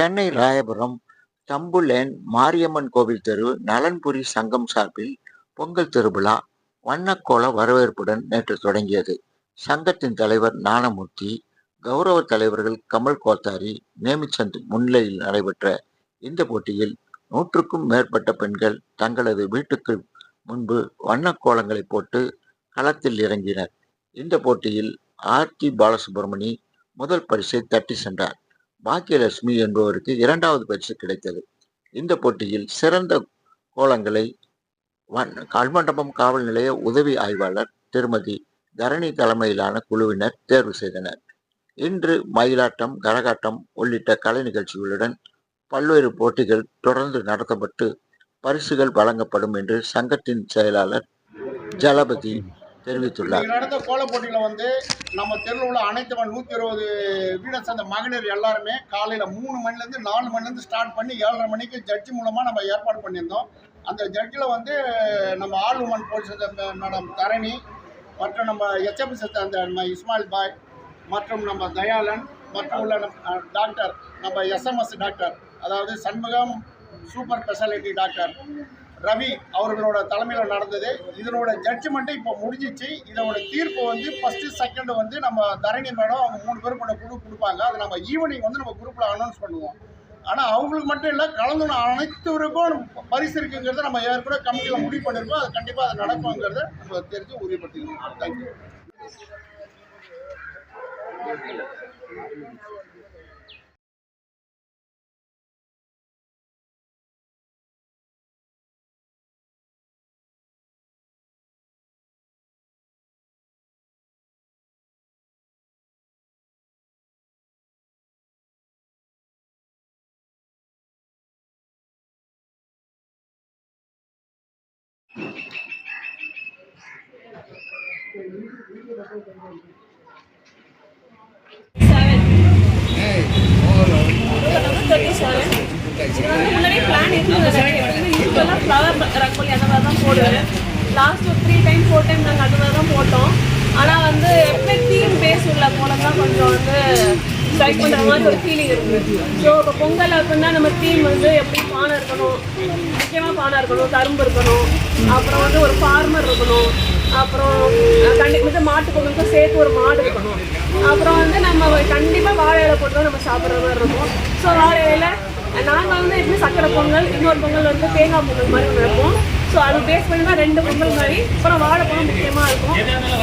சென்னை ராயபுரம் தம்புலேன் மாரியம்மன் கோவில் தெரு நலன்புரி சங்கம் சார்பில் பொங்கல் திருவிழா வண்ணக்கோல வரவேற்புடன் நேற்று தொடங்கியது. சங்கத்தின் தலைவர் ஞானமூர்த்தி கௌரவ தலைவர்கள் கமல் கோத்தாரி நேமிச்சந்த் முன்னிலையில் நடைபெற்ற இந்த போட்டியில் நூற்றுக்கும் மேற்பட்ட பெண்கள் தங்களது வீட்டுக்கு முன்பு வண்ணக்கோலங்களை போட்டு களத்தில் இறங்கினர். இந்த போட்டியில் ஆர்த்தி பாலசுப்ரமணி முதல் பரிசை தட்டி சென்றார். பாக்கியலட்சுமி என்பவருக்கு இரண்டாவது பரிசு கிடைத்தது. இந்த போட்டியில் சிறந்த கோலங்களை வன் கல்மண்டபம் காவல் நிலைய உதவி ஆய்வாளர் திருமதி தரணி தலைமையிலான குழுவினர் தேர்வு செய்தனர். இன்று மயிலாட்டம் கரகாட்டம் உள்ளிட்ட கலை நிகழ்ச்சிகளுடன் பல்வேறு போட்டிகள் தொடர்ந்து நடத்தப்பட்டு பரிசுகள் வழங்கப்படும் என்று சங்கத்தின் செயலாளர் ஜலபதி தெரிவித்துள்ளார். நடந்த கோல போட்டியில் வந்து நம்ம தெருவில் உள்ள அனைத்து நூற்றி இருபது வீடை சேர்ந்த மகளிர் எல்லாருமே காலையில் மூணு மணிலேருந்து நாலு மணிலேருந்து ஸ்டார்ட் பண்ணி ஏழரை மணிக்கு ஜட்ஜி மூலமாக நம்ம ஏற்பாடு பண்ணியிருந்தோம். அந்த ஜட்ஜில் வந்து நம்ம all women police madam Dharani மற்றும் நம்ம எச்எப்எஸ் அந்த நம்ம இஸ்மாயில் பாய் மற்றும் நம்ம தயாளன் மற்றும் உள்ள டாக்டர் நம்ம எஸ்எம்எஸ் டாக்டர் அதாவது Shanmugam super speciality doctor Ravi அவர்களோட தலைமையில் நடந்தது. இதனோட ஜட்ஜ்மெண்ட்டு இப்போ முடிஞ்சிச்சு. இதனோட தீர்ப்பு வந்து ஃபஸ்ட்டு செகண்டு வந்து நம்ம தரணி மேடம் அவங்க மூணு பேரும் கொண்ட குரூப் கொடுப்பாங்க. அதை நம்ம ஈவினிங் வந்து நம்ம குரூப்பில் அனௌன்ஸ் பண்ணுவோம். ஆனால் அவங்களுக்கு மட்டும் இல்லை கலந்து அனைத்துவருக்கும் பரிசு இருக்குங்கிறத நம்ம ஏற்கனவே கமிட்டியில் முடிவு பண்ணியிருக்கோம் அது கண்டிப்பாக அது நடக்குங்கிறத நம்ம தெரிஞ்சு உறுதிப்படுத்திக்கணும். தேங்க்யூ முன்னாடியே பிளான் இருந்தது ஃப்ளவர் ரங்கோலி அந்த மாதிரி தான் போடுவேன் லாஸ்ட் ஒரு த்ரீ டைம் ஃபோர் டைம் நாங்கள் மாதிரி தான் போட்டோம் ஆனால் வந்து எப்பவுமே தீம் பேஸ் உள்ள போலம் தான் கொஞ்சம் வந்து ட்ரை பண்ணுற மாதிரி ஒரு ஃபீலிங் இருக்குது ஸோ இப்போ பொங்கல் அப்படின்னா நம்ம தீம் வந்து எப்படி பானை இருக்கணும் முக்கியமாக பானை இருக்கணும் கரும்பு இருக்கணும் அப்புறம் வந்து ஒரு ஃபார்மர் இருக்கணும் அப்புறம் கண்டிப்பாக மாட்டு பொங்கலுக்கும் சேர்த்து ஒரு மாடு இருக்கணும். அப்புறம் வந்து நம்ம கண்டிப்பாக வாழை இலை போட்டு நம்ம சாப்பிட்ற மாதிரி இருக்கும். ஸோ வாழை இலையில் நாங்கள் வந்து எப்படி சக்கரை பொங்கல் இன்னொரு பொங்கல் வந்து தேங்காய் பொங்கல் மாதிரி வைப்போம். ஸோ அது பேஸ் பண்ணி தான் ரெண்டு பொங்கல் மாதிரி. அப்புறம் வாழைப்பழம் முக்கியமாக இருக்கும்.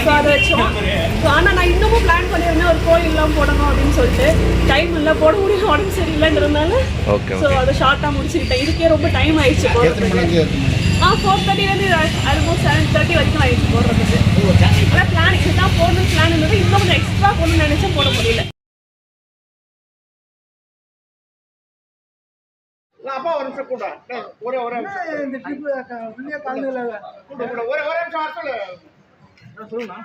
ஸோ அதை வச்சோம் ஸோ ஆனால் நான் இன்னமும் பிளான் பண்ணியிருந்தேன் ஒரு கோயிலெலாம் போடணும் அப்படின்னு சொல்லிட்டு. டைம் இல்லை போட முடியும்? உடம்பு சரியில்லைன்றதுனால. ஸோ அதை ஷார்ட்டாக முடிச்சுக்கிட்டேன். இதுக்கே ரொம்ப டைம் ஆயிடுச்சு போடுறதுக்கு. ஆ ஃபோர் தேர்ட்டிலேருந்து ஆல்மோஸ்ட் செவன் தேர்ட்டி வரைக்கும் ஆயிடுச்சு போடுறதுக்கு. ஆனால் பிளான் இதுதான் போடணும் பிளான் இருந்தது. இன்னும் கொஞ்சம் எக்ஸ்ட்ரா போடணும்னு நினச்சா போட முடியல. அப்பா ஒரு நிமிஷம் கூட ஒரே ஒரே நிமிஷம். இந்த ட்ரிப் புள்ளிய கலந்துல? கூட கூட ஒரே ஒரே நிமிஷம் வர சொல்லு. சொல்லுண்ணா?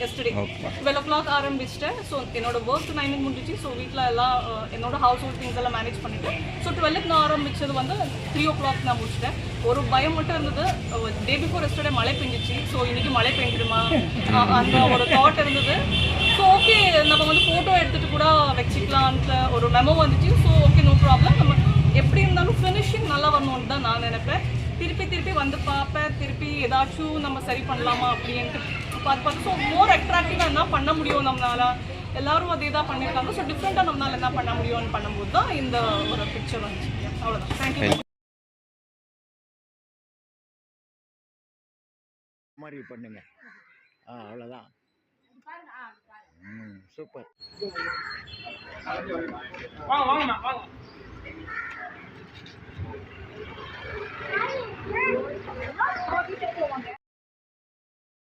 எஸ்டே டுவெல் ஓ கிளாக் ஆரம்பிச்சிட்டேன் ஸோ என்னோட ஒர்க் நைனுக்கு முடிஞ்சிச்சு ஸோ வீட்டில் எல்லாம் அஹ், என்னோட ஹவுஸ் ஹோல்ட் திங்ஸ் எல்லாம் மேனேஜ் பண்ணிட்டு ஸோ டுவெல்லுக்கு நான் ஆரம்பிச்சது வந்து த்ரீ ஓ கிளாக் நான் முடிச்சிட்டேன். ஒரு பயம் மட்டும் இருந்தது டே பிஃபோர் எஸ்டே மழை பெஞ்சிச்சு ஸோ இன்னைக்கு மழை பெஞ்சிடுமா அந்த ஒரு தாட் இருந்தது. ஸோ ஓகே நம்ம வந்து ஃபோட்டோ எடுத்துகிட்டு கூட வச்சுக்கலான்ட்டு ஒரு மெமோ வந்துச்சு ஸோ ஓகே நோ ப்ராப்ளம் நம்ம எப்படி இருந்தாலும் ஃபினிஷிங் நல்லா வரணும்னு தான் நான் நினைப்பேன். திருப்பி திருப்பி வந்து பார்ப்பேன் திருப்பி ஏதாச்சும் நம்ம சரி பண்ணலாமா அப்படின்ட்டு பார்த்து ஸோ மோர் அட்ராக்டிவாக என்ன பண்ண முடியும் நம்மளால? எல்லாரும் அதே தான் பண்ணியிருக்காங்க ஸோ டிஃப்ரெண்ட்டாக நம்மளால என்ன பண்ண முடியும்னு பண்ணும்போது தான் இந்த ஒரு பிக்சர் வந்துச்சு. அவ்வளோதான் தேங்க்யூ மாதிரி பண்ணுங்க. ஆ அவ்வளோதான் ம் சூப்பர். வாங்க வாங்க.